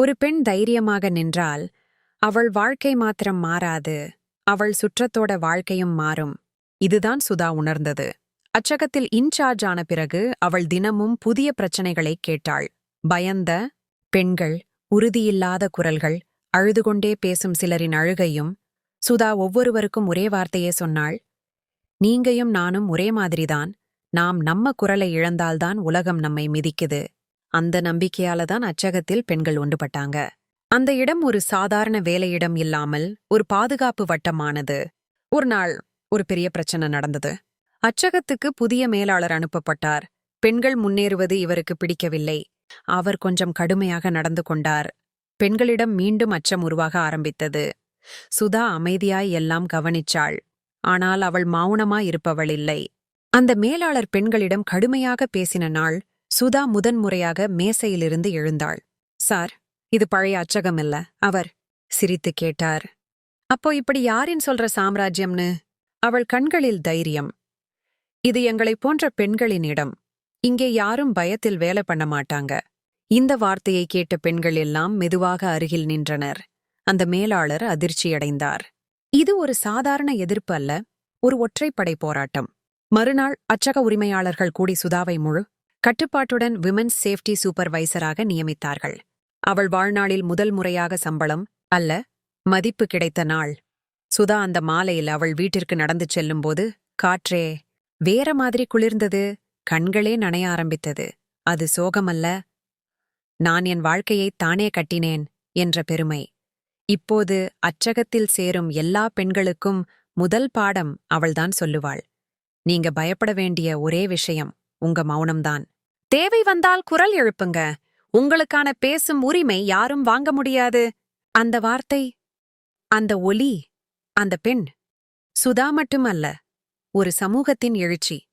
ஒரு பெண் தைரியமாக நின்றால் அவள் வாழ்க்கை மாத்திரம் மாறாது அவள் சுற்றத்தோட வாழ்க்கையும் மாறும். இதுதான் சுதா உணர்ந்தது. அச்சகத்தில் இன்சார்ஜ் ஆன பிறகு அவள் தினமும் புதிய பிரச்சனைகளை கேட்டாள். பயந்த பெண்கள் உறுதியில்லாத குரல்கள் அழுது கொண்டே பேசும் சிலரின் அழுகையும் சுதா ஒவ்வொருவருக்கும் ஒரே வார்த்தையே சொன்னாள். நீங்கையும் நானும் ஒரே மாதிரிதான். நாம் நம்ம குரலை இழந்தால்தான் உலகம் நம்மை மிதிக்குது. அந்த நம்பிக்கையால தான் அச்சகத்தில் பெண்கள் ஒன்றுபட்டாங்க. அந்த இடம் ஒரு சாதாரண வேலையிடம் இல்லாமல் ஒரு பாதுகாப்பு வட்டமானது. ஒரு நாள் ஒரு பெரிய பிரச்சனை நடந்தது. அச்சகத்துக்கு புதிய மேலாளர் அனுப்பப்பட்டார். பெண்கள் முன்னேறுவது இவருக்கு பிடிக்கவில்லை. அவர் கொஞ்சம் கடுமையாக நடந்து கொண்டார். பெண்களிடம் மீண்டும் அச்சம் உருவாக ஆரம்பித்தது. சுதா அமைதியாய் எல்லாம் கவனிச்சாள். ஆனால் அவள் மௌனமாய் இருப்பவள் இல்லை. அந்த மேலாளர் பெண்களிடம் கடுமையாக பேசின நாள் சுதா முதன்முறையாக மேசையிலிருந்து எழுந்தாள். சார் இது பழைய அச்சகம் இல்ல. அவர் சிரித்து கேட்டார். அப்போ இப்படி யாரின் சொல்ற சாம்ராஜ்யம்னு? அவள் கண்களில் தைரியம். இது எங்களைப் போன்ற பெண்களின் இடம். இங்கே யாரும் பயத்தில் வேலை பண்ண மாட்டாங்க. இந்த வார்த்தையை கேட்ட பெண்கள் எல்லாம் மெதுவாக அருகில் நின்றனர். அந்த மேலாளர் அதிர்ச்சியடைந்தார். இது ஒரு சாதாரண எதிர்ப்பு அல்ல ஒரு ஒற்றைப்படை போராட்டம். மறுநாள் அச்சக உரிமையாளர்கள் கூடி சுதாவை முழு கட்டுப்பாட்டுடன் விமென்ஸ் சேஃப்டி சூப்பர்வைசராக நியமித்தார்கள். அவள் வாழ்நாளில் முதல் முறையாக சம்பளம் அல்ல மதிப்பு கிடைத்த நாள். சுதா அந்த மாலையில் அவள் வீட்டிற்கு நடந்து செல்லும்போது காற்றே வேற மாதிரி குளிர்ந்தது கண்களே நனைய ஆரம்பித்தது. அது சோகமல்ல. நான் என் வாழ்க்கையைத் தானே கட்டினேன் என்ற பெருமை. இப்போது அச்சகத்தில் சேரும் எல்லா பெண்களுக்கும் முதல் பாடம் அவள்தான் சொல்லுவாள். நீங்க பயப்பட வேண்டிய ஒரே விஷயம். உங்க மௌனம்தான். தேவை வந்தால் குரல் எழுப்புங்க. உங்களுக்கான பேசும் உரிமை யாரும் வாங்க முடியாது. அந்த வார்த்தை அந்த ஒலி அந்த பெண் சுதா மட்டுமல்ல ஒரு சமூகத்தின் எழுச்சி.